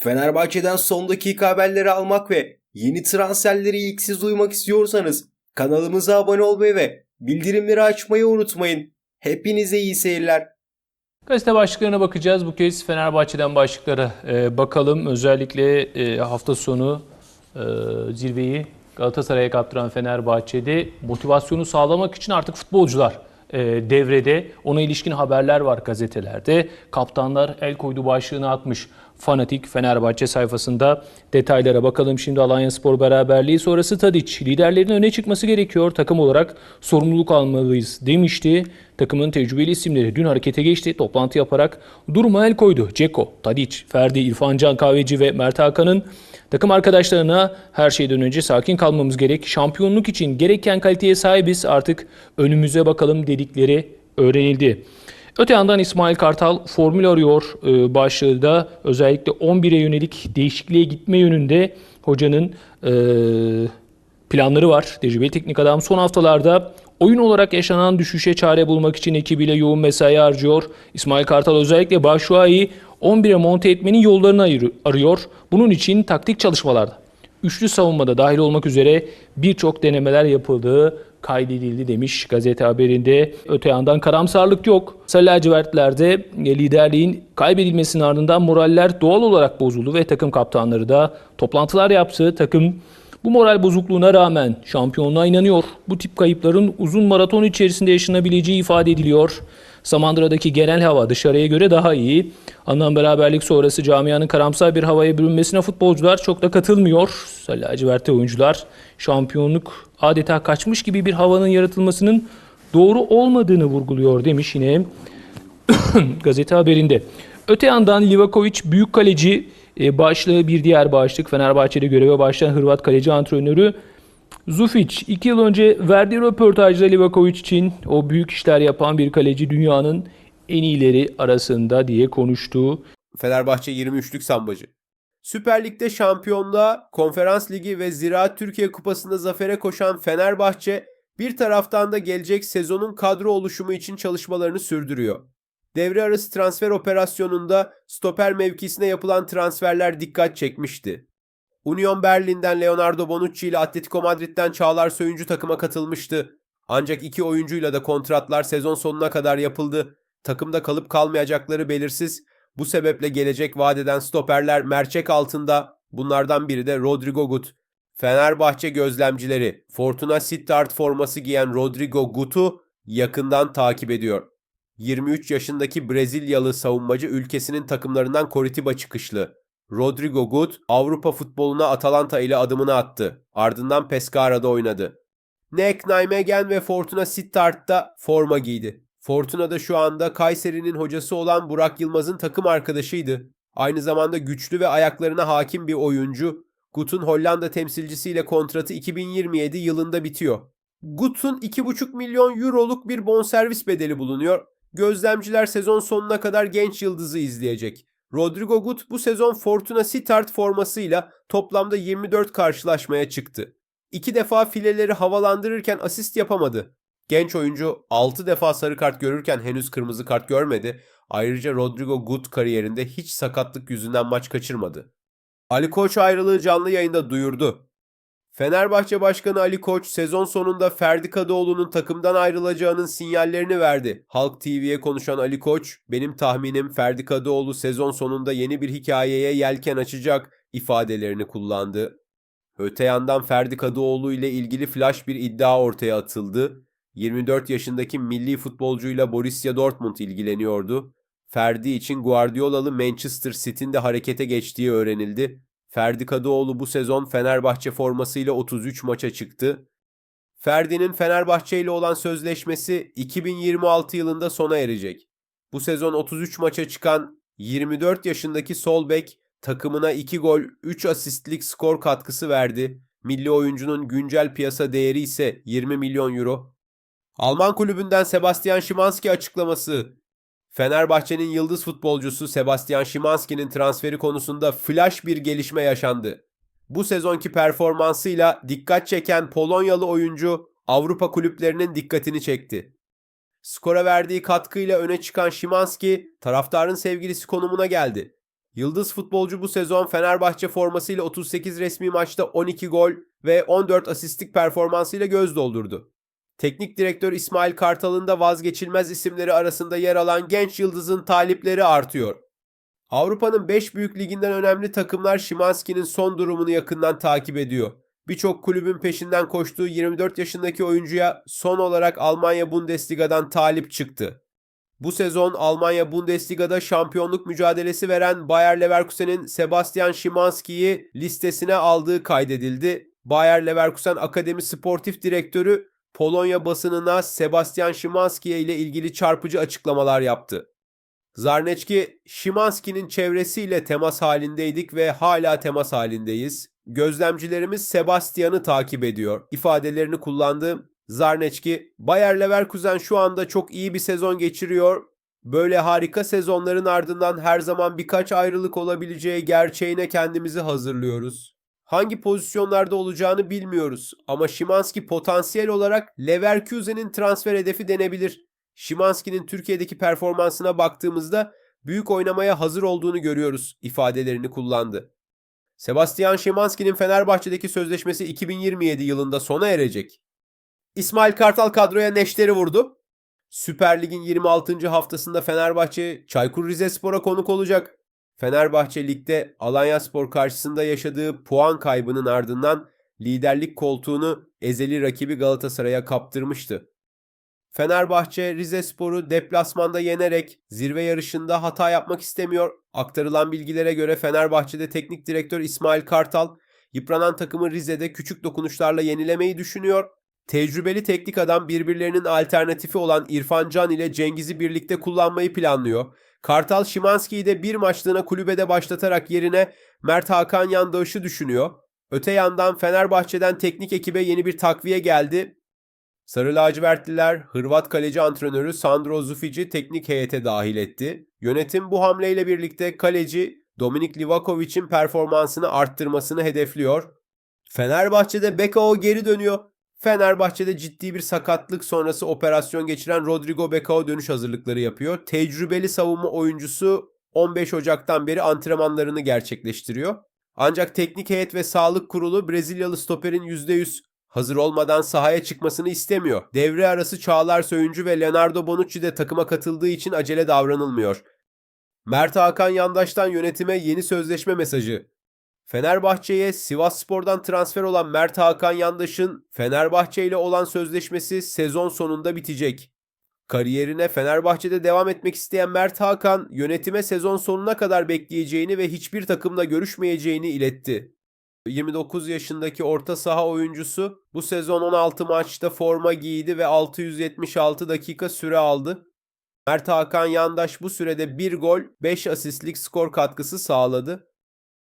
Fenerbahçe'den son dakika haberleri almak ve yeni transferleri ilk siz duymak istiyorsanız kanalımıza abone olmayı ve bildirimleri açmayı unutmayın. Hepinize iyi seyirler. Gazete başlıklarına bakacağız. Bu kez Fenerbahçe'den başlıklara e, bakalım. Özellikle e, hafta sonu e, zirveyi Galatasaray'a kaptıran Fenerbahçe'de motivasyonu sağlamak için artık futbolcular e, devrede. Ona ilişkin haberler var gazetelerde. Kaptanlar el koydu başlığını atmış. Fanatik Fenerbahçe sayfasında detaylara bakalım. Şimdi Alanya Spor beraberliği sonrası Tadiç. Liderlerin öne çıkması gerekiyor. Takım olarak sorumluluk almalıyız demişti. Takımın tecrübeli isimleri dün harekete geçti. Toplantı yaparak duruma el koydu. Ceko, Tadiç, Ferdi, İrfan Can Kahveci ve Mert Hakan'ın takım arkadaşlarına her şeyden önce sakin kalmamız gerek. Şampiyonluk için gereken kaliteye sahibiz. Artık önümüze bakalım dedikleri öğrenildi. Öte yandan İsmail Kartal formül arıyor e, başlığı da özellikle 11'e yönelik değişikliğe gitme yönünde hocanın e, planları var. Tecrübeli teknik adam son haftalarda oyun olarak yaşanan düşüşe çare bulmak için ekibiyle yoğun mesai harcıyor. İsmail Kartal özellikle Başuay'ı 11'e monte etmenin yollarını arıyor. Bunun için taktik çalışmalarda üçlü savunmada dahil olmak üzere birçok denemeler yapıldığı kaydedildi demiş gazete haberinde. Öte yandan karamsarlık yok. Sarı lacivertlerde liderliğin kaybedilmesinin ardından moraller doğal olarak bozuldu ve takım kaptanları da toplantılar yaptı. Takım bu moral bozukluğuna rağmen şampiyonluğa inanıyor. Bu tip kayıpların uzun maraton içerisinde yaşanabileceği ifade ediliyor. Samandıra'daki genel hava dışarıya göre daha iyi. Anlam beraberlik sonrası camianın karamsar bir havaya bürünmesine futbolcular çok da katılmıyor. Sarı lacivertli oyuncular şampiyonluk adeta kaçmış gibi bir havanın yaratılmasının doğru olmadığını vurguluyor demiş yine gazete haberinde. Öte yandan Livakovic büyük kaleci e, başlığı bir diğer başlık. Fenerbahçe'de göreve başlayan Hırvat kaleci antrenörü Zufic 2 yıl önce verdiği röportajda Livakovic için o büyük işler yapan bir kaleci dünyanın en iyileri arasında diye konuştu. Fenerbahçe 23'lük sambacı. Süper Lig'de şampiyonluğa, Konferans Ligi ve Ziraat Türkiye Kupası'nda zafere koşan Fenerbahçe bir taraftan da gelecek sezonun kadro oluşumu için çalışmalarını sürdürüyor. Devre arası transfer operasyonunda stoper mevkisine yapılan transferler dikkat çekmişti. Union Berlin'den Leonardo Bonucci ile Atletico Madrid'den Çağlar Söyüncü takıma katılmıştı. Ancak iki oyuncuyla da kontratlar sezon sonuna kadar yapıldı. Takımda kalıp kalmayacakları belirsiz. Bu sebeple gelecek vadeden stoperler merçek altında. Bunlardan biri de Rodrigo Gut. Fenerbahçe gözlemcileri Fortuna Sittard forması giyen Rodrigo Gut'u yakından takip ediyor. 23 yaşındaki Brezilyalı savunmacı ülkesinin takımlarından Coritiba çıkışlı. Rodrigo Gut Avrupa futboluna Atalanta ile adımını attı. Ardından Pescara'da oynadı. Nek Nijmegen ve Fortuna Sittard'da forma giydi. Fortuna'da şu anda Kayseri'nin hocası olan Burak Yılmaz'ın takım arkadaşıydı. Aynı zamanda güçlü ve ayaklarına hakim bir oyuncu. Gut'un Hollanda temsilcisiyle kontratı 2027 yılında bitiyor. Gut'un 2,5 milyon euroluk bir bonservis bedeli bulunuyor. Gözlemciler sezon sonuna kadar genç yıldızı izleyecek. Rodrigo Gut bu sezon Fortuna Sittard formasıyla toplamda 24 karşılaşmaya çıktı. İki defa fileleri havalandırırken asist yapamadı. Genç oyuncu 6 defa sarı kart görürken henüz kırmızı kart görmedi. Ayrıca Rodrigo Gut kariyerinde hiç sakatlık yüzünden maç kaçırmadı. Ali Koç ayrılığı canlı yayında duyurdu. Fenerbahçe Başkanı Ali Koç sezon sonunda Ferdi Kadıoğlu'nun takımdan ayrılacağının sinyallerini verdi. Halk TV'ye konuşan Ali Koç, benim tahminim Ferdi Kadıoğlu sezon sonunda yeni bir hikayeye yelken açacak ifadelerini kullandı. Öte yandan Ferdi Kadıoğlu ile ilgili flash bir iddia ortaya atıldı. 24 yaşındaki milli futbolcuyla Borussia Dortmund ilgileniyordu. Ferdi için Guardiola'lı Manchester City'nin de harekete geçtiği öğrenildi. Ferdi Kadıoğlu bu sezon Fenerbahçe formasıyla 33 maça çıktı. Ferdi'nin Fenerbahçe ile olan sözleşmesi 2026 yılında sona erecek. Bu sezon 33 maça çıkan 24 yaşındaki sol bek takımına 2 gol 3 asistlik skor katkısı verdi. Milli oyuncunun güncel piyasa değeri ise 20 milyon euro. Alman kulübünden Sebastian Szymanski açıklaması. Fenerbahçe'nin yıldız futbolcusu Sebastian Szymanski'nin transferi konusunda flash bir gelişme yaşandı. Bu sezonki performansıyla dikkat çeken Polonyalı oyuncu Avrupa kulüplerinin dikkatini çekti. Skora verdiği katkıyla öne çıkan Szymanski taraftarın sevgilisi konumuna geldi. Yıldız futbolcu bu sezon Fenerbahçe formasıyla 38 resmi maçta 12 gol ve 14 asistlik performansıyla göz doldurdu. Teknik direktör İsmail Kartal'ın da vazgeçilmez isimleri arasında yer alan genç yıldızın talipleri artıyor. Avrupa'nın 5 büyük liginden önemli takımlar Şimanski'nin son durumunu yakından takip ediyor. Birçok kulübün peşinden koştuğu 24 yaşındaki oyuncuya son olarak Almanya Bundesliga'dan talip çıktı. Bu sezon Almanya Bundesliga'da şampiyonluk mücadelesi veren Bayer Leverkusen'in Sebastian Szymanski'yi listesine aldığı kaydedildi. Bayer Leverkusen Akademi Sportif Direktörü Polonya basınına Sebastian Szymanski ile ilgili çarpıcı açıklamalar yaptı. Zarneçki, Şimanski'nin çevresiyle temas halindeydik ve hala temas halindeyiz. Gözlemcilerimiz Sebastian'ı takip ediyor. ifadelerini kullandı. Zarneçki, Bayer Leverkusen şu anda çok iyi bir sezon geçiriyor. Böyle harika sezonların ardından her zaman birkaç ayrılık olabileceği gerçeğine kendimizi hazırlıyoruz. Hangi pozisyonlarda olacağını bilmiyoruz ama Şimanski potansiyel olarak Leverkusen'in transfer hedefi denebilir. Şimanski'nin Türkiye'deki performansına baktığımızda büyük oynamaya hazır olduğunu görüyoruz ifadelerini kullandı. Sebastian Szymanski'nin Fenerbahçe'deki sözleşmesi 2027 yılında sona erecek. İsmail Kartal kadroya neşteri vurdu. Süper Lig'in 26. haftasında Fenerbahçe Çaykur Rizespor'a konuk olacak. Fenerbahçe Lig'de Alanyaspor karşısında yaşadığı puan kaybının ardından liderlik koltuğunu ezeli rakibi Galatasaray'a kaptırmıştı. Fenerbahçe Rizespor'u deplasmanda yenerek zirve yarışında hata yapmak istemiyor. Aktarılan bilgilere göre Fenerbahçe'de teknik direktör İsmail Kartal yıpranan takımı Rize'de küçük dokunuşlarla yenilemeyi düşünüyor. Tecrübeli teknik adam birbirlerinin alternatifi olan İrfan Can ile Cengiz'i birlikte kullanmayı planlıyor. Kartal Şimanski'yi de bir maçlığına kulübede başlatarak yerine Mert Hakan Yandaş'ı düşünüyor. Öte yandan Fenerbahçe'den teknik ekibe yeni bir takviye geldi. Sarı lacivertliler Hırvat kaleci antrenörü Sandro Zufic'i teknik heyete dahil etti. Yönetim bu hamleyle birlikte kaleci Dominik Livakovic'in performansını arttırmasını hedefliyor. Fenerbahçe'de Bekao geri dönüyor. Fenerbahçe'de ciddi bir sakatlık sonrası operasyon geçiren Rodrigo Bekao dönüş hazırlıkları yapıyor. Tecrübeli savunma oyuncusu 15 Ocak'tan beri antrenmanlarını gerçekleştiriyor. Ancak teknik heyet ve sağlık kurulu Brezilyalı stoperin %100 hazır olmadan sahaya çıkmasını istemiyor. Devre arası Çağlar Söyüncü ve Leonardo Bonucci de takıma katıldığı için acele davranılmıyor. Mert Hakan Yandaş'tan yönetime yeni sözleşme mesajı. Fenerbahçe'ye Sivas Spor'dan transfer olan Mert Hakan Yandaş'ın Fenerbahçe ile olan sözleşmesi sezon sonunda bitecek. Kariyerine Fenerbahçe'de devam etmek isteyen Mert Hakan yönetime sezon sonuna kadar bekleyeceğini ve hiçbir takımla görüşmeyeceğini iletti. 29 yaşındaki orta saha oyuncusu bu sezon 16 maçta forma giydi ve 676 dakika süre aldı. Mert Hakan Yandaş bu sürede 1 gol 5 asistlik skor katkısı sağladı.